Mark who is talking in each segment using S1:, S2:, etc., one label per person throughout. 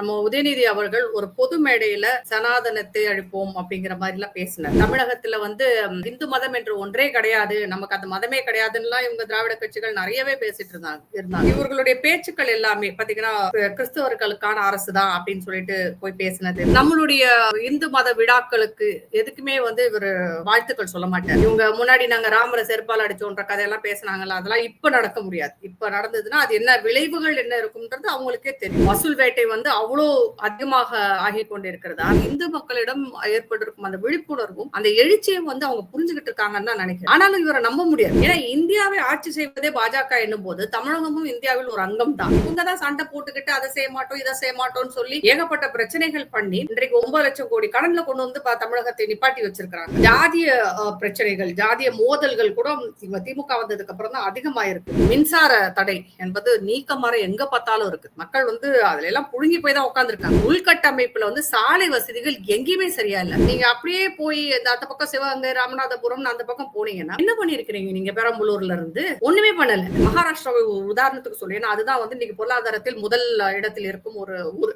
S1: நம்ம உதயநிதி அவர்கள் ஒரு பொது மேடையில சனாதனத்தை அழிப்போம் அப்படிங்கிற மாதிரி எல்லாம் பேசினார். தமிழகத்துல வந்து இந்து மதம் என்று ஒன்றே கிடையாது. நமக்கு அந்த மதமே கிடையாதுன்னா இவங்க திராவிட கட்சிகள் நிறையவே பேசிட்டு இருந்தாங்க இருந்தாங்க. இவர்களுடைய பேச்சுக்கள் எல்லாமே பாத்தீங்கன்னா கிறிஸ்தவர்களுக்கான அரசு தான் அப்படின்னு சொல்லிட்டு போய் பேசினது. நம்மளுடைய இந்து மத விழாக்களுக்கு எதுக்குமே வந்து இவர் வாழ்த்துக்கள் சொல்ல மாட்டார். இவங்க முன்னாடி நாங்க ராமர செருப்பால் அடிச்சோன்ற கதையெல்லாம் பேசினாங்கல்ல அதெல்லாம் இப்ப நடக்க முடியாது. இப்ப நடந்ததுன்னா அது என்ன விளைவுகள் என்ன இருக்கும்ன்றது அவங்களுக்கே தெரியும். வசூல் வேட்டை வந்து அவ்வளோ அதிகமாக ஆகி கொண்டிருக்கிறது இந்து மக்களிடம் ஏற்பட்டிருக்கும் அந்த விழிப்புணர்வும் அந்த எழுச்சியும் வந்து அவங்க புரிஞ்சுகிட்டு இருக்காங்கன்னு தான் நினைக்கிறேன். ஆனாலும் இவரை நம்ப முடியாது. ஏன்னா இந்தியாவை ஆட்சி செய்வதே பாஜக என்னும் போது தமிழகமும் இந்தியாவில் ஒரு அங்கம் தான் இவங்க தான் சண்டை போட்டுக்கிட்டு அதை செய்ய மாட்டோம் இதை செய்ய மாட்டோம்னு சொல்லி ஏகப்பட்ட பிரச்சனைகள் பண்ணி இன்றைக்கு ஒன்பது லட்சம் கோடி கடன்ல கொண்டு வந்து பா- தமிழகத்தை நிப்பாட்டி வச்சிருக்கிறாங்க. ஜாதிய அஹ், பிரச்சனைகள் ஜாதிய மோதல்கள் கூட இவங்க திமுக வந்ததுக்கு அப்புறம் தான் அதிகமாயிருக்கு. மின்சார தடை என்பது நீக்கமர எங்க பார்த்தாலும் இருக்கு மக்கள் வந்து அதுல எல்லாம் புழுங்கி போய் தான் உட்காந்துருக்காங்க உள்கட்டமைப்புல வந்து சாலை வசதிகள் எங்கேயுமே சரியா இல்ல. நீங்க அப்படியே போய் இந்த அந்த பக்கம் சிவகங்கை ராமநாதபுரம் அந்த பக்கம் போனீங்கன்னா என்ன பண்ணிருக்கிறீங்க நீங்க பெரம்பலூர்ல இருந்து? ஒண்ணுமே பண்ணல. மகாராஷ்டிராவை உதாரணத்துக்கு சொல்லி அதுதான் வந்து இன்னைக்கு பொருளாதாரத்தில் முதல் இடத்தில் இருக்கும் ஒரு ஊர்.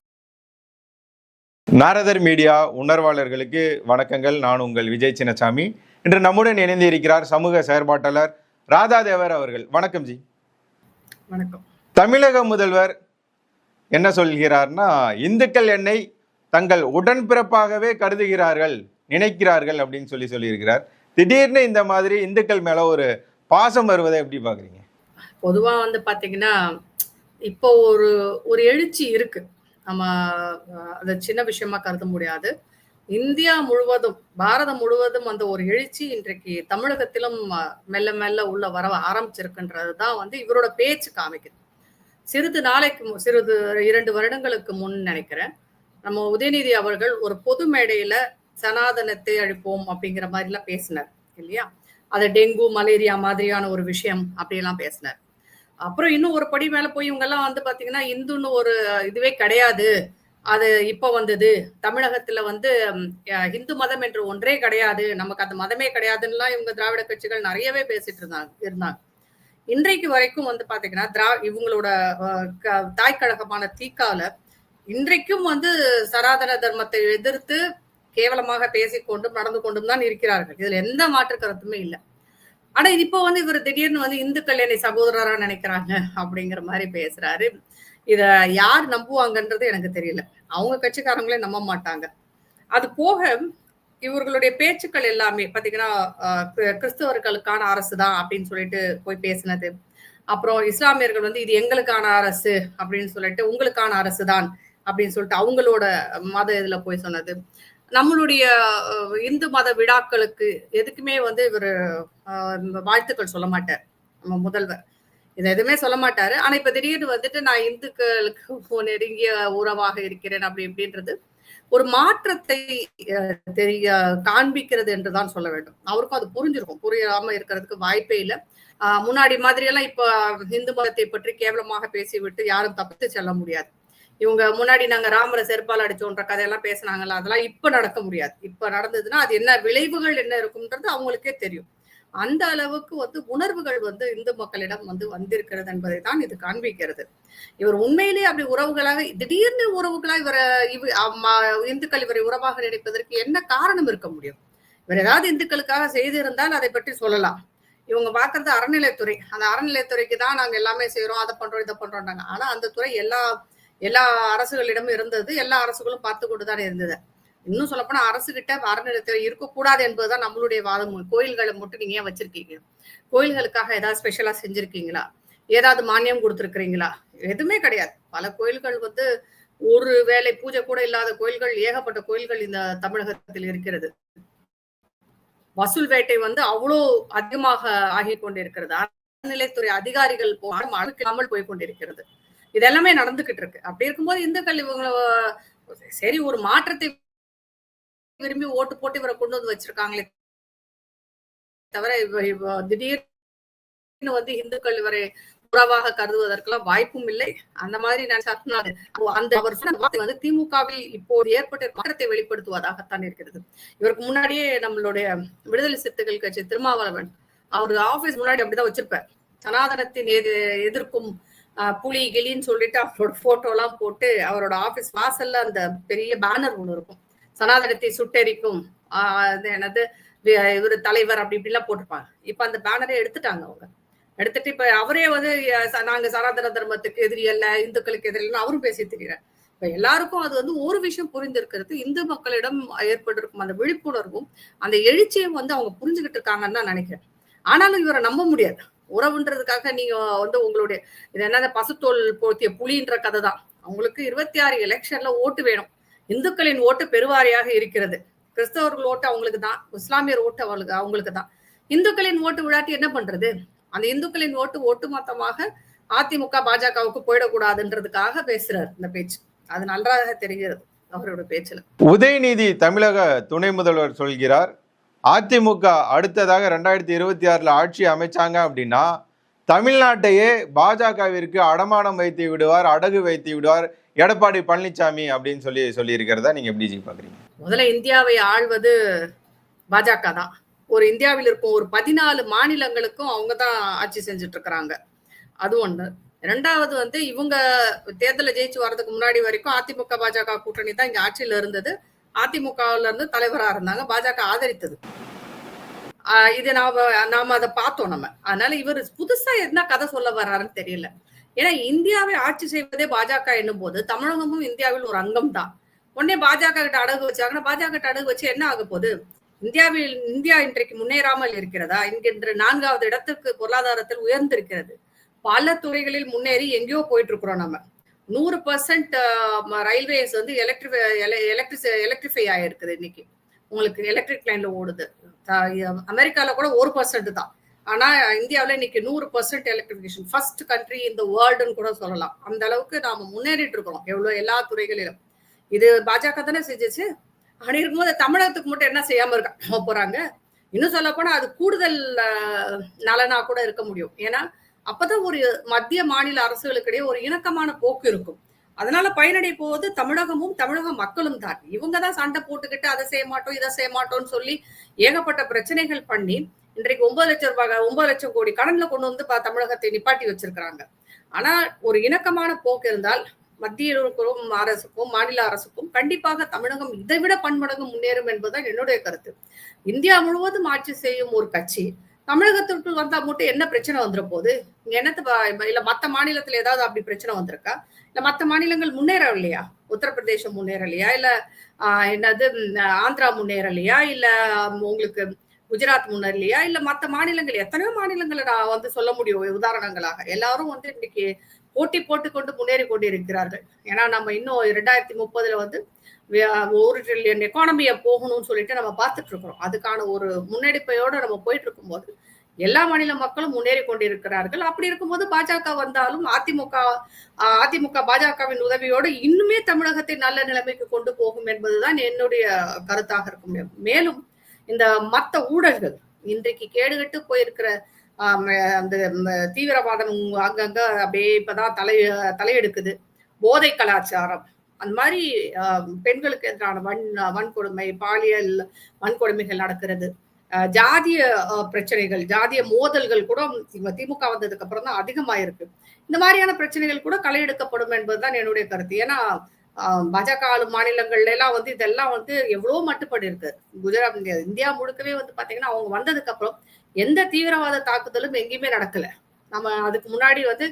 S2: நாரதர் மீடியா உணர்வாளர்களுக்கு வணக்கங்கள். நான் உங்கள் விஜய் சின்னசாமி. இன்று நம்முடன் இணைந்து இருக்கிறார் சமூக செயற்பாட்டாளர் ராதாதேவர் அவர்கள். வணக்கம் ஜி.
S1: வணக்கம்.
S2: தமிழக முதல்வர் என்ன சொல்கிறார்னா இந்துக்கள் என்னை தங்கள் உடன்பிறப்பாகவே கருதுகிறார்கள் நினைக்கிறார்கள் அப்படின்னு சொல்லி சொல்லியிருக்கிறார். திடீர்னு இந்த மாதிரி இந்துக்கள் மேல ஒரு பாசம் வருவதை எப்படி பாக்குறீங்க
S1: பொதுவா வந்து பாத்தீங்கன்னா இப்போ ஒரு ஒரு எழுச்சி இருக்கு. நம்ம அதை சின்ன விஷயமா கருத முடியாது. இந்தியா முழுவதும் பாரதம் முழுவதும் அந்த ஒரு எழுச்சி இன்றைக்கு தமிழகத்திலும் மெல்ல மெல்ல உள்ள வர ஆரம்பிச்சிருக்குன்றது தான் வந்து இவரோட பேச்சு காமிக்குது. சிறிது நாளைக்கு சிறிது இரண்டு வருடங்களுக்கு முன் நினைக்கிறேன். நம்ம உதயநிதி அவர்கள் ஒரு பொது மேடையில சனாதனத்தை அழிப்போம் அப்படிங்கிற மாதிரி எல்லாம் பேசினார் இல்லையா? அதை டெங்கு மலேரியா மாதிரியான ஒரு விஷயம் அப்படியெல்லாம் பேசினார். அப்புறம் இன்னும் ஒரு படி மேல போய் இவங்க எல்லாம் வந்து பாத்தீங்கன்னா இந்துன்னு ஒரு இதுவே கிடையாது. அது இப்ப வந்தது. தமிழகத்துல வந்து இந்து மதம் என்று ஒன்றே கிடையாது. நமக்கு அந்த மதமே கிடையாதுன்னா இவங்க திராவிட கட்சிகள் நிறையவே பேசிட்டு இருந்தாங்க இருந்தாங்க. இன்றைக்கு வரைக்கும் வந்து பாத்தீங்கன்னா திரா இவங்களோட க- தாய் கழகமான தீக்கால இன்றைக்கும் வந்து சனாதன தர்மத்தை எதிர்த்து கேவலமாக பேசிக்கொண்டும் நடந்து கொண்டும் தான் இருக்கிறார்கள். இதுல எந்த மாற்று கருத்துமே இல்லை. ஆனா இப்போ வந்து இவர் திடீர்னு வந்து இந்துக்கள் என்னை சகோதரரா நினைக்கிறாங்க அப்படிங்கிற மாதிரி பேசுறாரு. இத யார் நம்புவாங்கன்றது எனக்கு தெரியல. அவங்க கட்சிக்காரங்களே நம்ப மாட்டாங்க. அது போக இவர்களுடைய பேச்சுக்கள் எல்லாமே பாத்தீங்கன்னா கிறிஸ்தவர்களுக்கான அரசு தான் அப்படின்னு சொல்லிட்டு போய் பேசினது. அப்புறம் இஸ்லாமியர்கள் வந்து இது எங்களுக்கான அரசு அப்படின்னு சொல்லிட்டு உங்களுக்கான அரசு தான் அப்படின்னு சொல்லிட்டு அவங்களோட மத இதுல போய் சொன்னது. நம்மளுடைய இந்து மத விழாக்களுக்கு எதுக்குமே வந்து இவர் வாழ்த்துக்கள் சொல்ல மாட்டார். நம்ம முதல்வர். இது எதுவுமே சொல்ல மாட்டாரு. ஆனா இப்ப திடீர்னு வந்துட்டு நான் இந்துக்களுக்கு நெருங்கிய உறவாக இருக்கிறேன் அப்படி இப்படின்றது ஒரு மாற்றத்தை தெரிய காண்பிக்கிறது என்றுதான் சொல்ல வேண்டும். அவருக்கும் அது புரிஞ்சிருக்கும். புரியாம இருக்கிறதுக்கு வாய்ப்பே இல்லை. ஆஹ் முன்னாடி மாதிரி எல்லாம் இப்ப இந்து மதத்தை பற்றி கேவலமாக பேசிவிட்டு யாரும் தப்பித்து செல்ல முடியாது. இவங்க முன்னாடி நாங்க ராமரை செருப்பால் அடிச்சோன்ற கதையெல்லாம் பேசினாங்கல்ல அதெல்லாம் இப்ப நடக்க முடியாது. இப்ப நடந்ததுன்னா அது என்ன விளைவுகள் என்ன இருக்கும்ன்றது அவங்களுக்கே தெரியும். அந்த அளவுக்கு வந்து உணர்வுகள் வந்து இந்து மக்களிடம் வந்து வந்திருக்கிறது என்பதை தான் இது காண்பிக்கிறது. இவர் உண்மையிலேயே அப்படி உறவுகளாக திடீர்னு உறவுகளா இவரை இவ் அம்மா, இந்துக்கள் இவரை உறவாக நினைப்பதற்கு என்ன காரணம் இருக்க முடியும்? இவர் ஏதாவது இந்துக்களுக்காக செய்திருந்தால் அதை பற்றி சொல்லலாம். இவங்க பாக்குறது அறநிலைத்துறை அந்த அறநிலைத்துறைக்கு தான் நாங்க எல்லாமே செய்யறோம் அதை பண்றோம் இதை பண்றோம்னாங்க. ஆனா அந்த துறை எல்லா எல்லா அரசுகளிடமும் இருந்தது. எல்லா அரசுகளும் பார்த்து கொண்டுதான் இருந்தது. இன்னும் சொல்லப்போனா அரசு கிட்ட அறநிலையத்துறை இருக்கக்கூடாது என்பதுதான் நம்மளுடைய வாதம். கோயில்களை மட்டும் நீங்க ஏன் வச்சிருக்கீங்க? கோயில்களுக்காக ஏதாவது ஸ்பெஷலா செஞ்சிருக்கீங்களா? ஏதாவது மானியம் கொடுத்துருக்கீங்களா எதுவுமே கிடையாது. பல கோயில்கள் வந்து ஒரு வேலை பூஜை கூட இல்லாத கோயில்கள் ஏகப்பட்ட கோயில்கள் இந்த தமிழகத்தில் இருக்கிறது. வசூல் வேட்டை வந்து அவ்வளோ அதிகமாக ஆகி கொண்டிருக்கிறது. அறநிலைத்துறை அதிகாரிகள் போனாலும் அழுக்காமல் போய் கொண்டிருக்கிறது. இதெல்லாமே நடந்துகிட்டு இருக்கு. அப்படி இருக்கும்போது இந்துக்கள் இவங்க சரி ஒரு மாற்றத்தை விரும்பி ஓட்டு போட்டு இவரை கொண்டு வந்து வச்சிருக்காங்களே தவிர திடீர்னு வந்து இந்துக்கள் இவரை உறவாக கருதுவதற்கெல்லாம் வாய்ப்பும் இல்லை. அந்த மாதிரி நான் அது அந்த அவர் வந்து திமுகவில் இப்போது ஏற்பட்ட மாற்றத்தை வெளிப்படுத்துவதாகத்தான் இருக்கிறது. இவருக்கு முன்னாடியே நம்மளுடைய விடுதலை சிறுத்தைகள் கட்சி திருமாவளவன் அவர் ஆபீஸ் முன்னாடி அப்படிதான் வச்சிருப்பார். சனாதனத்தின் எது எதிர்க்கும் ஆஹ் புலி கிளின்னு சொல்லிட்டு அவரோட போட்டோ எல்லாம் போட்டு அவரோட ஆபீஸ் வாசல்ல அந்த பெரிய பேனர் ஒண்ணு இருக்கும். சனாதனத்தை சுட்டெரிக்கும். ஆஹ் இவர் என்னது? இவரு தலைவர் அப்படி இப்படிலாம் போட்டிருப்பாங்க. இப்ப அந்த பேனரை எடுத்துட்டாங்க அவங்க. எடுத்துட்டு இப்ப அவரே வந்து நாங்க சனாதன தர்மத்துக்கு எதிரி அல்ல இந்துக்களுக்கு எதிரி அவரும் பேசி தெரிகிறார் இப்ப எல்லாருக்கும் அது வந்து ஒரு விஷயம் புரிந்திருக்கிறது இந்து மக்களிடம் ஏற்பட்டிருக்கும் அந்த விழிப்புணர்வும் அந்த எழுச்சியும் வந்து அவங்க புரிஞ்சுக்கிட்டு இருக்காங்கன்னு தான் நினைக்கிறேன். ஆனாலும் இவரை நம்ப முடியாது. உறவுன்றதுக்காக நீங்க வந்து உங்களுடைய இது என்னது பசுத்தோல் போர்த்திய புலின்ற கதை தான் அவங்களுக்கு இருபத்தி ஆறு எலெக்ஷன்ல ஓட்டு வேணும். இந்துக்களின் ஓட்டு பெருவாரியாக இருக்கிறது. கிறிஸ்தவர்கள் ஓட்டு அவங்களுக்கு தான் இஸ்லாமியர் ஓட்டு அவங்களுக்கு அவங்களுக்கு தான். இந்துக்களின் ஓட்டு விழாட்டி என்ன பண்றது? அந்த இந்துக்களின் ஓட்டு ஒட்டுமொத்தமாக அதிமுக பாஜகவுக்கு போயிடக்கூடாதுன்றதுக்காக பேசுறாரு இந்த பேச்சு. அது நன்றாக தெரிகிறது அவரோட பேச்சுல.
S2: உதயநிதி தமிழக துணை முதல்வர் சொல்கிறார் அதிமுக அடுத்ததாக ரெண்டாயிரத்தி இருபத்தி ஆறுல ஆட்சி அமைச்சாங்க அப்படின்னா தமிழ்நாட்டையே பாஜகவிற்கு அடமானம் வைத்து விடுவார் அடகு வைத்து விடுவார் எடப்பாடி பழனிசாமி அப்படின்னு சொல்லி சொல்லியிருக்கிறதா நீங்க எப்படி பாக்குறீங்க?
S1: முதல்ல இந்தியாவை ஆள்வது பாஜக தான். ஒரு இந்தியாவில் இருக்கும் ஒரு பதினாலு மாநிலங்களுக்கும் அவங்க தான் ஆட்சி செஞ்சுட்டு இருக்கிறாங்க அது ஒண்ணு. ரெண்டாவது வந்து இவங்க தேர்தலில் ஜெயிச்சு வர்றதுக்கு முன்னாடி வரைக்கும் அதிமுக பாஜக கூட்டணி தான் இங்க ஆட்சியில இருந்தது. அதிமுகவுல இருந்து தலைவரா இருந்தாங்க. பாஜக ஆதரித்தது. ஆஹ் இது நாம நாம அதை பார்த்தோம் நம்ம. அதனால இவர் புதுசா என்ன கதை சொல்ல வர்றாருன்னு தெரியல. ஏன்னா இந்தியாவை ஆட்சி செய்வதே பாஜக என்னும் போது தமிழகமும் இந்தியாவில் ஒரு அங்கம் தான் உடனே பாஜக கிட்ட அடகு வச்சாங்கன்னா பாஜக கிட்ட அடகு வச்சு என்ன ஆக போகுது? இந்தியாவில் இந்தியா இன்றைக்கு முன்னேறாமல் இருக்கிறதா? என்கின்ற நான்காவது இடத்துக்கு பொருளாதாரத்தில் உயர்ந்திருக்கிறது. பல துறைகளில் முன்னேறி எங்கேயோ போயிட்டு இருக்கிறோம் நம்ம. நூறு பர்சன்ட் ரயில்வேஸ் வந்து எலக்ட்ரிஃபை எலக்ட்ரிஸ் எலக்ட்ரிஃபை ஆயிருக்குது இன்னைக்கு. உங்களுக்கு எலக்ட்ரிக் லைன்ல ஓடுது. த- அமெரிக்கால கூட ஒரு பர்சன்ட் தான். ஆனா இந்தியாவில் இன்னைக்கு நூறு பர்சன்ட் எலக்ட்ரிஃபிகேஷன் ஃபர்ஸ்ட் கண்ட்ரி இந்த வேர்ல்டுன்னு கூட சொல்லலாம். அந்த அளவுக்கு நாம முன்னேறிட்டு இருக்கிறோம். எவ்வளவு எல்லா துறைகளிலும். இது பாஜக தானே செஞ்சுச்சு? அப்படி இருக்கும்போது தமிழகத்துக்கு மட்டும் என்ன செய்யாம இருக்கா போறாங்க? இன்னும் சொல்ல போனா அது கூடுதல் நலனா கூட இருக்க முடியும். ஏன்னா அப்பதான் ஒரு மத்திய மாநில அரசுகளுக்கிடையே ஒரு இணக்கமான போக்கு இருக்கும். அதனால பயனடைய போவது தமிழகமும் தமிழக மக்களும் தான். இவங்க தான் சண்டை போட்டுக்கிட்டு அதை செய்ய மாட்டோம் இதை செய்ய மாட்டோம்னு சொல்லி ஏகப்பட்ட பிரச்சனைகள் பண்ணி இன்றைக்கு ஒன்பது லட்சம் ரூபாய் ஒன்பது லட்சம் கோடி கடன்ல கொண்டு வந்து பா- தமிழகத்தை நிப்பாட்டி வச்சிருக்கிறாங்க. ஆனா ஒரு இணக்கமான போக்கு இருந்தால் மத்திய அரசுக்கும் மாநில அரசுக்கும் கண்டிப்பாக தமிழகம் இதை விட பன்மடங்கு முன்னேறும் என்பதுதான் என்னுடைய கருத்து. இந்தியா முழுவதும் ஆட்சி செய்யும் ஒரு கட்சி தமிழகத்திற்குள் வந்தா மட்டும் என்ன பிரச்சனை வந்துட போகுது? இங்க என்னத்து இல்ல மத்த மாநிலத்துல ஏதாவது அப்படி பிரச்சனை வந்திருக்கா? இல்ல மத்த மாநிலங்கள் முன்னேறவில்லையா உத்தரப்பிரதேசம் முன்னேறலையா? இல்ல ஆஹ், என்னது ஆந்திரா முன்னேறலையா? இல்ல உங்களுக்கு குஜராத் முன்னேறலையா இல்ல மற்ற மாநிலங்கள் எத்தனையோ மாநிலங்களை நான் வந்து சொல்ல முடியும் உதாரணங்களாக. எல்லாரும் வந்து இன்னைக்கு போட்டி போட்டுக்கொண்டு முன்னேறி கொண்டு இருக்கிறார்கள் ஏன்னா நம்ம இன்னும் ரெண்டாயிரத்தி முப்பதுல வந்து ஒரு ட்ரில்லியன் எக்கானமியை போகணும்னு சொல்லிட்டு நம்ம பார்த்துட்டு இருக்கிறோம் அதுக்கான ஒரு முன்னெடுப்பையோட நம்ம போயிட்டு இருக்கும்போது எல்லா மாநில மக்களும் முன்னேறி கொண்டிருக்கிறார்கள். அப்படி இருக்கும்போது பாஜக வந்தாலும் அதிமுக அதிமுக பாஜகவின் உதவியோடு இன்னுமே தமிழகத்தை நல்ல நிலைமைக்கு கொண்டு போகும் என்பதுதான் என்னுடைய கருத்தாக இருக்கும் மேலும் இந்த மத்த ஊழல்கள் இன்றைக்கு கேடுகட்டு போயிருக்கிற அந்த தீவிரவாதம் அங்கங்க அப்படியே இப்பதான் தலை தலையெடுக்குது. போதை கலாச்சாரம். அந்த மாதிரி பெண்களுக்கு எதிரான வன் வன்கொடுமை பாலியல் வன்கொடுமைகள் நடக்கிறது. ஜாதிய பிரச்சனைகள் ஜாதிய மோதல்கள் கூட திமுக வந்ததுக்கு அப்புறம் தான் அதிகமாயிருக்கு. இந்த மாதிரியான பிரச்சனைகள் கூட களை எடுக்கப்படும் என்பதுதான் என்னுடைய கருத்து. ஏன்னா பாஜக ஆளும் மாநிலங்கள்ல எல்லாம் வந்து இதெல்லாம் வந்து எவ்வளவு மட்டுப்படி இருக்கு. குஜராத் இந்தியா இந்தியா முழுக்கவே வந்து பாத்தீங்கன்னா அவங்க வந்ததுக்கு அப்புறம் எந்த தீவிரவாத தாக்குதலும் எங்கேயுமே நடக்கல. நம்ம அதுக்கு முன்னாடி வந்து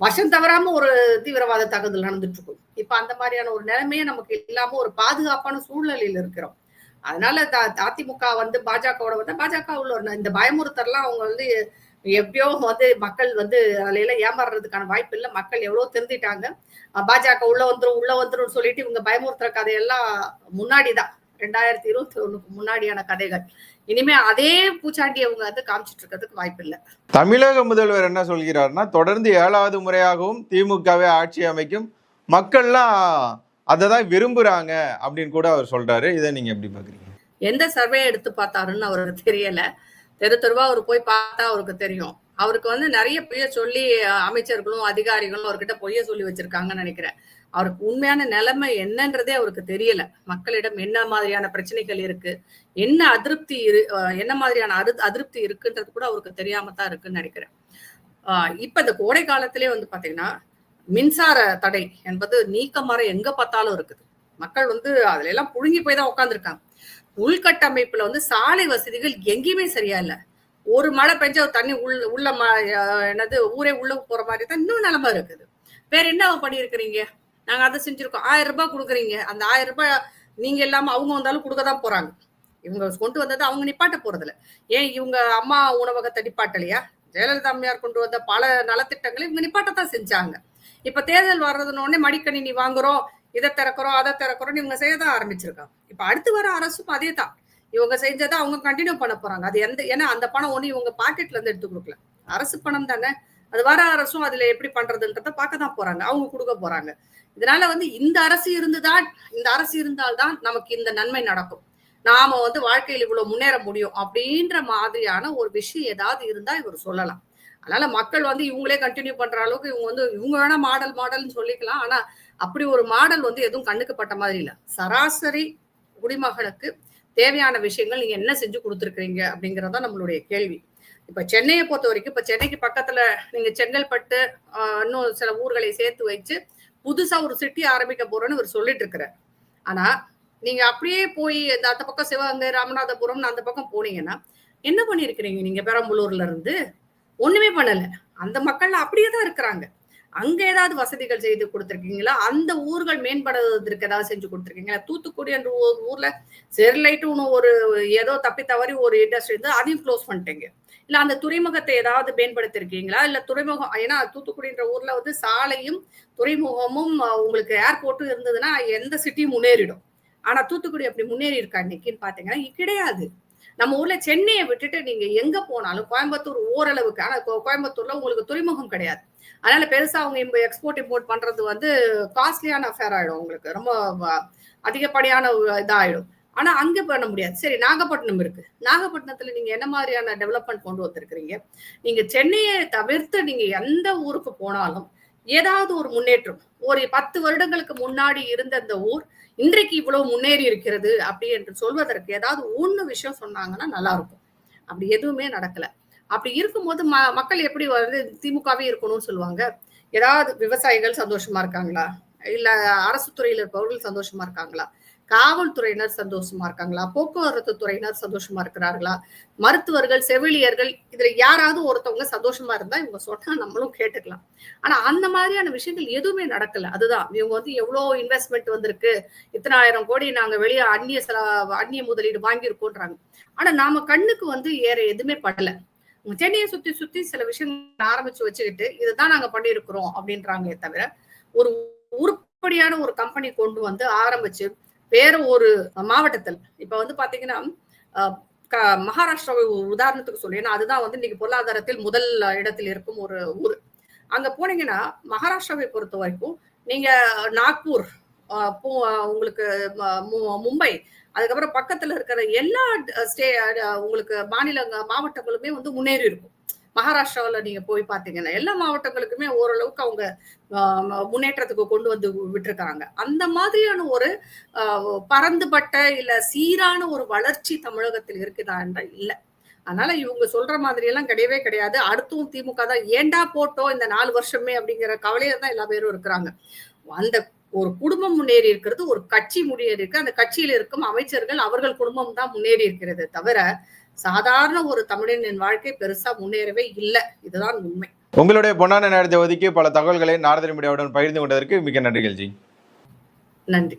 S1: வருஷம் தவறாம ஒரு தீவிரவாத தாக்குதல் நடந்துட்டு இருக்கும். இப்ப அந்த மாதிரியான ஒரு நிலைமையே நமக்கு இல்லாம ஒரு பாதுகாப்பான சூழ்நிலையில இருக்கிறோம். அதனால அதிமுக வந்து பாஜகவோட வந்து பாஜக உள்ள ஒரு இந்த பயமுறுத்தல்லாம் அவங்க வந்து எப்பயோ வந்து மக்கள் வந்து அதுல எல்லாம் ஏமாறுறதுக்கான வாய்ப்பு இல்லை. மக்கள் எவ்வளவு தெரிஞ்சிட்டாங்க அஹ் பாஜக உள்ள வந்துரும் உள்ள வந்துரும் சொல்லிட்டு இவங்க பயமுறுத்துற கதையெல்லாம் முன்னாடிதான். ரெண்டாயிரத்தி இருபத்தி ஒண்ணுக்கு முன்னாடியான கதைகள். இனிமே அதே பூச்சாண்டி அவங்க வந்து காமிச்சிட்டு இருக்கிறதுக்கு வாய்ப்பு இல்லை.
S2: தமிழக முதல்வர் என்ன சொல்கிறார்னா தொடர்ந்து ஏழாவது முறையாகவும் திமுகவே ஆட்சி அமைக்கும் மக்கள்லாம் அதை தான் விரும்புறாங்க அப்படின்னு கூட அவர் சொல்றாரு. இதை நீங்க எப்படி பாக்குறீங்க?
S1: எந்த சர்வே எடுத்து பார்த்தாருன்னு அவருக்கு தெரியல. தெரு தெருவா அவர் போய் பார்த்தா அவருக்கு தெரியும். அவருக்கு வந்து நிறைய பொய்ய சொல்லி அமைச்சர்களும் அதிகாரிகளும் அவர்கிட்ட பொய்ய சொல்லி வச்சிருக்காங்கன்னு நினைக்கிறேன். அவருக்கு உண்மையான நிலைமை என்னன்றதே அவருக்கு தெரியல. மக்களிடம் என்ன மாதிரியான பிரச்சனைகள் இருக்கு? என்ன அதிருப்தி இரு அஹ், என்ன மாதிரியான அரு அதிருப்தி இருக்குன்றது கூட அவருக்கு தெரியாம தான் இருக்குன்னு நினைக்கிறேன். ஆஹ் இப்ப இந்த கோடை காலத்திலே வந்து பாத்தீங்கன்னா மின்சார தடை என்பது நீக்கமர எங்க பார்த்தாலும் இருக்குது. மக்கள் வந்து அதுல எல்லாம் புழுங்கி போய் தான் உட்காந்துருக்காங்க உள்கட்டமைப்புல வந்து சாலை வசதிகள் எங்கேயுமே சரியா இல்ல. ஒரு மழை பெஞ்சா தண்ணி உள்ள உள்ள என்னது ஊரே உள்ள போற மாதிரி தான் இன்னும் நிலமா இருக்குது. வேற என்ன பண்ணியிருக்கிறீங்க? நாங்க அதை செஞ்சிருக்கோம். ஆயிரம் ரூபாய் கொடுக்குறீங்க. அந்த ஆயிரம் ரூபாய் நீங்க இல்லாம அவங்க வந்தாலும் கொடுக்க தான் போறாங்க. இவங்க கொண்டு வந்தது அவங்க நிப்பாட்ட போறதில்ல. ஏன் இவங்க அம்மா உணவகத்தை நிப்பாட்டலையா? ஜெயலலிதா அம்மையார் கொண்டு வந்த பல நலத்திட்டங்களை இவங்க நிப்பாட்டத்தான் செஞ்சாங்க. இப்ப தேர்தல் வர்றதுன்னு உடனே மடிக்கணினி வாங்குறோம். இதை திறக்கிறோம் அதை திறக்கிறோம் இவங்க செய்ய தான் ஆரம்பிச்சிருக்காங்க. இப்ப அடுத்து வர அரசும் அதே தான் இவங்க செஞ்சதை அவங்க கண்டினியூ பண்ண போறாங்க. அது எந்த ஏன்னா அந்த பணம் ஒண்ணு இவங்க பாக்கெட்ல இருந்து எடுத்து கொடுக்கல. அரசு பணம் தானே. அது வர அரசும் அதுல எப்படி பண்றதுன்றத பார்க்க தான் போறாங்க. அவங்க கொடுக்க போறாங்க. இதனால வந்து இந்த அரசு இருந்துதான் இந்த அரசு இருந்தால்தான் நமக்கு இந்த நன்மை நடக்கும். நாம வந்து வாழ்க்கையில் இவ்வளவு முன்னேற முடியும் அப்படின்ற மாதிரியான ஒரு விஷயம் ஏதாவது இருந்தா இவர் சொல்லலாம். அதனால மக்கள் வந்து இவங்களே கண்டினியூ பண்ற அளவுக்கு இவங்க வந்து இவங்க வேணா மாடல் மாடல்னு சொல்லிக்கலாம். ஆனா அப்படி ஒரு மாடல் வந்து எதுவும் கண்ணுக்கு பட்ட மாதிரி இல்லை. சராசரி குடிமகனுக்கு தேவையான விஷயங்கள் நீங்க என்ன செஞ்சு கொடுத்துருக்கீங்க அப்படிங்கிறதா நம்மளுடைய கேள்வி. இப்ப சென்னையை பொறுத்த வரைக்கும் இப்ப சென்னைக்கு பக்கத்துல நீங்க செங்கல்பட்டு இன்னும் சில ஊர்களை சேர்த்து வச்சு புதுசா ஒரு சிட்டி ஆரம்பிக்க போறோம்னு இவர் சொல்லிட்டு இருக்கிறார். ஆனா நீங்க அப்படியே போய் இந்த அந்த பக்கம் சிவகங்கை ராமநாதபுரம் அந்த பக்கம் போனீங்கன்னா என்ன பண்ணிருக்கிறீங்க நீங்க பெரம்பலூர்ல இருந்து? ஒண்ணுமே பண்ணல. அந்த மக்கள் அப்படியே தான் இருக்கிறாங்க. அங்க ஏதாவது வசதிகள் செய்து கொடுத்துருக்கீங்களா? அந்த ஊர்கள் மேம்படுவதற்கு ஏதாவது செஞ்சு கொடுத்துருக்கீங்களா? தூத்துக்குடி என்ற ஒரு ஊர்ல ஸ்டெர்லைட்னு ஒரு ஏதோ தப்பி தவறி ஒரு இண்டஸ்ட்ரி இருந்து அதையும் க்ளோஸ் பண்ணிட்டீங்க. இல்ல அந்த துறைமுகத்தை ஏதாவது மேம்படுத்திருக்கீங்களா? இல்ல துறைமுகம் ஏன்னா தூத்துக்குடின்ற ஊர்ல வந்து சாலையும் துறைமுகமும் உங்களுக்கு ஏர்போர்ட்டும் இருந்ததுன்னா எந்த சிட்டியும் முன்னேறிடும். ஆனா தூத்துக்குடி அப்படி முன்னேறி இருக்கா இன்னைக்குன்னு பாத்தீங்கன்னா கிடையாது. நம்ம ஊர்ல சென்னையை விட்டுட்டு நீங்க எங்க போனாலும் கோயம்புத்தூர் ஓரளவுக்கு ஆனா கோயம்புத்தூர்ல உங்களுக்கு துறைமுகம் கிடையாது. அதனால பெருசா அவங்க எக்ஸ்போர்ட் இம்போர்ட் பண்றது வந்து காஸ்ட்லியான அஃபேர் ஆயிடும் உங்களுக்கு. ரொம்ப அதிகப்படியான ஒரு இதாயிடும். ஆனா அங்க பண்ண முடியாது. சரி நாகப்பட்டினம் இருக்கு. நாகப்பட்டினத்துல நீங்க என்ன மாதிரியான டெவலப்மெண்ட் கொண்டு வந்திருக்கிறீங்க? நீங்க சென்னையை தவிர்த்து நீங்க எந்த ஊருக்கு போனாலும் ஏதாவது ஒரு முன்னேற்றம். ஒரு பத்து வருடங்களுக்கு முன்னாடி இருந்த அந்த ஊர் இன்றைக்கு இவ்வளவு முன்னேறி இருக்கிறது அப்படி என்று சொல்வதற்கு ஏதாவது ஒன்று விஷயம் சொன்னாங்கன்னா நல்லா இருக்கும் அப்படி எதுவுமே நடக்கல. அப்படி இருக்கும்போது ம மக்கள் எப்படி வந்து திமுகவே இருக்கணும்னு சொல்லுவாங்க? ஏதாவது விவசாயிகள் சந்தோஷமா இருக்காங்களா? இல்ல அரசு துறையில் இருப்பவர்கள் சந்தோஷமா இருக்காங்களா? காவல்துறையினர் சந்தோஷமா இருக்காங்களா? போக்குவரத்து துறையினர் சந்தோஷமா இருக்கிறார்களா? மருத்துவர்கள் செவிலியர்கள் இதுல யாராவது ஒருத்தவங்க சந்தோஷமா இருந்தா இவங்க சொன்னா நம்மளும் கேட்டுக்கலாம். ஆனா அந்த மாதிரியான விஷயங்கள் எதுவுமே நடக்கல. அதுதான். இவங்க வந்து எவ்வளவு இன்வெஸ்ட்மெண்ட் வந்திருக்கு. இத்தனாயிரம் கோடி நாங்க வெளியே அந்நிய சில அந்நிய முதலீடு வாங்கியிருக்கோன்றாங்க. ஆனா நாம கண்ணுக்கு வந்து ஏற எதுவுமே படல. சென்னையை சுத்தி சுத்தி சில விஷயங்கள் ஆரம்பிச்சு வச்சுக்கிட்டு இதுதான் நாங்க பண்ணியிருக்கிறோம் அப்படின்றாங்களே தவிர ஒரு உருப்படியான ஒரு கம்பெனி கொண்டு வந்து ஆரம்பிச்சு வேற ஒரு மாவட்டத்தில். இப்ப வந்து பாத்தீங்கன்னா க- மகாராஷ்டிராவை ஒரு உதாரணத்துக்கு சொல்லி ஏன்னா அதுதான் வந்து இன்னைக்கு பொருளாதாரத்தில் முதல் இடத்தில் இருக்கும் ஒரு ஊர். அங்க போனீங்கன்னா மகாராஷ்டிராவை பொறுத்த வரைக்கும் நீங்க நாக்பூர் உங்களுக்கு மும்பை அதுக்கப்புறம் பக்கத்துல இருக்கிற எல்லா ஸ்டே உங்களுக்கு மாநில மாவட்டங்களுமே வந்து முன்னேறி இருக்கும். மகாராஷ்டிராவுல நீங்க போய் பாத்தீங்கன்னா எல்லா மாவட்டங்களுக்குமே ஓரளவுக்கு அவங்க முன்னேற்றத்துக்கு கொண்டு வந்து விட்டுருக்காங்க. அந்த மாதிரியான ஒரு பறந்துபட்ட பரந்துபட்ட இல்ல சீரான ஒரு வளர்ச்சி தமிழகத்தில் இருக்குதா என்றால் இல்ல. அதனால இவங்க சொல்ற மாதிரி எல்லாம் கிடையவே கிடையாது. அடுத்தும் திமுக தான் ஏண்டா போட்டோம் இந்த நாலு வருஷமே அப்படிங்கிற கவலையில தான் எல்லா பேரும் இருக்கிறாங்க. அந்த ஒரு குடும்பம் முன்னேறி இருக்கிறது ஒரு கட்சி முன்னேறி இருக்கு. அந்த கட்சியில இருக்கும் அமைச்சர்கள் அவர்கள் குடும்பம் தான் முன்னேறி இருக்கிறது தவிர சாதாரண ஒரு தமிழனின் வாழ்க்கை பெருசா முன்னேறவே இல்லை. இதுதான் உண்மை.
S2: உங்களுடைய பொன்னான நேரத்தை ஒதுக்கி பல தகவல்களை நாரதன் மீடியாவுடன் பகிர்ந்து கொண்டதற்கு மிக நன்றிகள் ஜி
S1: நன்றி.